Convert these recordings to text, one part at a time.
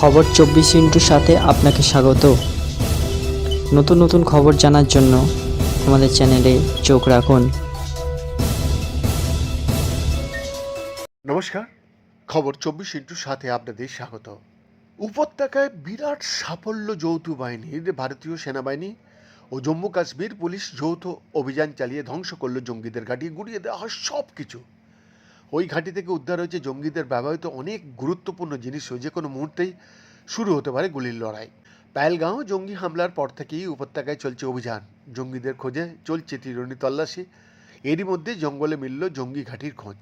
খবর চব্বিশ ইন্টুর সাথে আপনাকে স্বাগত। নতুন নতুন খবর জানার জন্য আমাদের চ্যানেলে চোখ রাখুন। নমস্কার, খবর চব্বিশ ইন্টুর সাথে আপনাদের স্বাগত। উপত্যকায় বিরাট সাফল্য যৌথ বাহিনীর ভারতীয় সেনাবাহিনী ও জম্মু কাশ্মীর পুলিশ যৌথ অভিযান চালিয়ে ধ্বংস করল জঙ্গিদের ঘাঁটি, গুড়িয়ে দেওয়া হয় সব কিছু ওই ঘাঁটি থেকে উদ্ধার হয়েছে জঙ্গিদের ব্যবহৃত অনেক গুরুত্বপূর্ণ জিনিস যে কোনো মুহূর্তেই শুরু হতে পারে গুলির লড়াই। পায়েলগাঁও জঙ্গি হামলার পর থেকেই উপত্যকায় চলছে অভিযান। জঙ্গিদের খোঁজে চলছে তীরণী তল্লাশি। এরই মধ্যে জঙ্গলে মিলল জঙ্গি ঘাঁটির খোঁজ।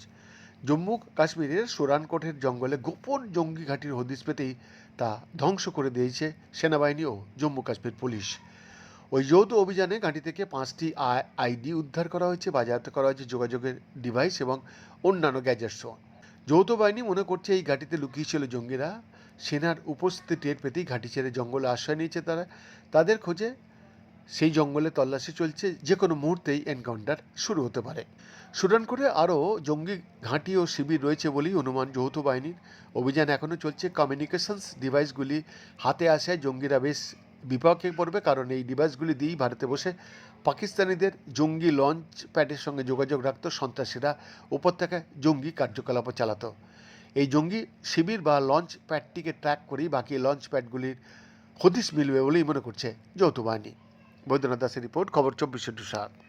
জম্মু কাশ্মীরের সোরানকোটের জঙ্গলে গোপন জঙ্গি ঘাঁটির হদিস পেতেই তা ধ্বংস করে দিয়েছে সেনাবাহিনী ও জম্মু কাশ্মীর পুলিশ। ওই যৌথ অভিযানে ঘাঁটি থেকে পাঁচটি আই- আইডি উদ্ধার করা হয়েছে, বাজেয়াপ্ত করা হয়েছে যোগাযোগের ডিভাইস এবং অন্যান্য গ্যাজেটস যৌথ বাহিনী মনে করছে এই ঘাঁটিতে লুকিয়ে ছিল জঙ্গিরা। সেনার উপস্থিতি টের পেতেই ঘাঁটি ছেড়ে জঙ্গলে আশ্রয় নিয়েছে তারা। তাদের খোঁজে সেই জঙ্গলে তল্লাশি চলছে যে কোনো মুহূর্তেই এনকাউন্টার শুরু হতে পারে। সুরানকোটে আরও জঙ্গি ঘাঁটি ও শিবির রয়েছে বলেই অনুমান যৌথ বাহিনীর। অভিযান এখনও চলছে। কমিউনিকেশনস ডিভাইসগুলি হাতে আসায় জঙ্গিরা বেশ বিপাকে পড়বে, কারণ এই ডিভাইসগুলি দিয়েই ভারতে বসে পাকিস্তানিদের জঙ্গি লঞ্চ প্যাডের সঙ্গে যোগাযোগ রাখত সন্ত্রাসীরা। উপত্যকায় জঙ্গি কার্যকলাপ চালাত। এই জঙ্গি শিবির বা লঞ্চ প্যাডটিকে ট্র্যাক করেই বাকি লঞ্চ প্যাডগুলির হদিস মিলবে বলেই মনে করছে যৌথ বাহিনী বৈদ্যনাথ দাসের রিপোর্ট, খবর চব্বিশে টু সাত